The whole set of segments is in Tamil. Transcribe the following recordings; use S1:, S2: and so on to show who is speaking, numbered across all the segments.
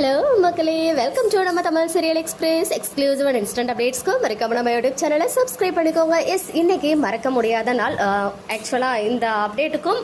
S1: ஹலோ மக்களே. வெல்கம் டு நம்ம Tamil serial express exclusive and instant அப்டேட்ஸ்க்கு மறக்காம நம்ம யூடியூப் சேனலை சப்ஸ்கிரைப் பண்ணிக்கோங்க. எஸ் இன்னைக்கு மறக்க முடியாத நாள். ஆக்சுவலாக இந்த அப்டேட்டுக்கும்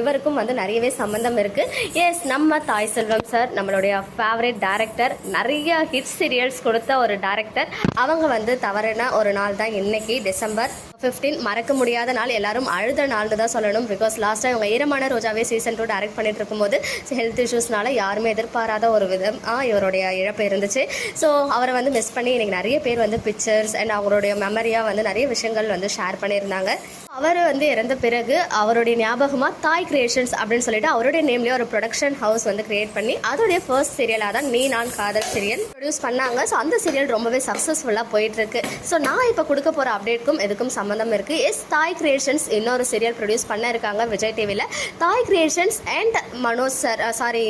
S1: இவருக்கும் வந்து நிறையவே சம்மந்தம் இருக்கு. எஸ் நம்ம தாய் செல்வம் சார் நம்மளுடைய ஃபேவரட் டேரக்டர் நிறைய ஹிட் சீரியல்ஸ் கொடுத்த ஒரு டேரக்டர் அவங்க வந்து தவறின ஒரு நாள் தான் இன்னைக்கு டிசம்பர் 15 மறக்க முடியாத நாள். எல்லாரும் அழுத நாள்னு தான் சொல்லணும். பிகாஸ் லாஸ்ட் டைம் அவங்க ஈரமான ரோஜாவே சீசன் டூ டேரக்ட் பண்ணிட்டு இருக்கும்போது ஹெல்த் இஷ்யூஸ்னால யாருமே எதிர்பாராத ஒரு விதம் இவருடைய இழப்பு இருந்துச்சு. ஸோ அவரை வந்து மிஸ் பண்ணி எனக்கு நிறைய பேர் வந்து பிக்சர்ஸ் அண்ட் அவருடைய மெமரியாக வந்து நிறைய விஷயங்கள் வந்து ஷேர் பண்ணியிருந்தாங்க. அவர் வந்து இறந்த பிறகு அவருடைய ஞாபகமாக தாய் கிரியேஷன்ஸ் அப்படின்னு சொல்லிட்டு அவருடைய நேம்லேயே ஒரு ப்ரொடக்ஷன் ஹவுஸ் வந்து கிரியேட் பண்ணி அதோடைய ஃபர்ஸ்ட் சீரியலாக தான் நீ நான் காதல் சீரியல் ப்ரொடியூஸ் பண்ணாங்க. ஸோ அந்த சீரியல் ரொம்பவே சக்ஸஸ்ஃபுல்லாக போயிட்டு இருக்கு ஸோ நான் இப்போ கொடுக்க போகிற அப்டேட்க்கும் இதுக்கும் சம்மந்தம் இருக்குது எஸ் தாய் கிரியேஷன்ஸ் இன்னொரு சீரியல் ப்ரொடியூஸ் பண்ண இருக்காங்க விஜய் டிவியில் Thai creations and Manoj sir sorry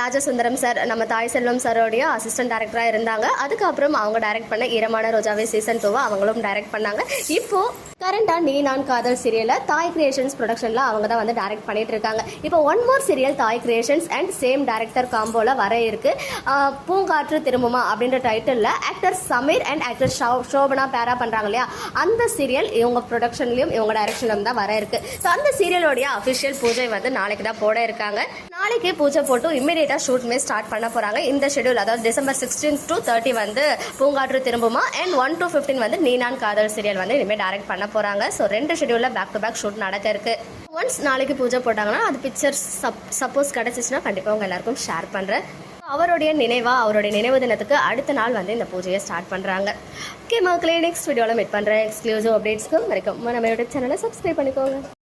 S1: Rajasundaram sir நம்ம தாய் செல்வம் சாரோடைய அசிஸ்டன்ட் டைரக்டராக இருந்தாங்க. அதுக்கப்புறம் அவங்க டைரக்ட் பண்ண ஈரமான ரோஜாவே சீசன் டூவை அவங்களும் டைரக்ட் பண்ணாங்க. இப்போ கரண்டாக நீ நான் காதல் சீரியலை தாய் கிரியேஷன்ஸ் ப்ரொடக்ஷனில் அவங்க தான் வந்து டைரக்ட் பண்ணிட்டு இருக்காங்க. இப்போ one more serial Thai creations and same director காம்போல வர இருக்கு. பூங்காற்று திரும்புமா அப்படின்ற டைட்டிலில் actor Sameer and actor Shobana பேரா பண்ணுறாங்க இல்லையா? அந்த சீரியல் இவங்க ப்ரொடக்ஷன்லையும் இவங்க டைரக்ஷன்லையும் தான் வர இருக்கு. ஸோ அந்த சீரியலோடைய அஃபிஷியல் பூஜை வந்து நாளைக்கு தான் போட இருக்காங்க. நாளைக்கு பூஜை போட்டு இம்மிடியேட்டாக ஷூட்மே ஸ்டார்ட் பண்ண போகிறாங்க இந்த ஷெடியூல் அதாவது டிசம்பர் சிக்ஸ்டீன் டு தேர்ட்டி வந்து பூங்காற்று திரும்புமா? அண்ட் ஒன் டு ஃபிஃப்டீன் வந்து நீனான் காதல் சீரியல் வந்து இனிமேல் டேரக்ட் பண்ண போகிறாங்க ஸோ ரெண்டு ஷெடியூலில் பேக் டு பேக் ஷூட் நடக்க இருக்கு ஒன்ஸ் நாளைக்கு பூஜை போட்டாங்கன்னா அது பிக்சர்ஸ் சப் சப்போஸ் கிடச்சிச்சுன்னா கண்டிப்பாக உங்கள் எல்லாருக்கும் ஷேர் பண்ணுறேன் அவருடைய நினைவா அவருடைய நினைவு தினத்துக்கு அடுத்த நாள் வந்து இந்த பூஜையை ஸ்டார்ட் பண்ணுறாங்க ஓகே மக்களே நெக்ஸ்ட் வீடியோவில் மீட் பண்ணுறேன் எக்ஸ்க்ளூசிவ் அப்டேட்ஸ்க்கு வரைக்கும் நம்ம யூடியூப் சேனலை சப்ஸ்கிரைப் பண்ணிக்கோங்க.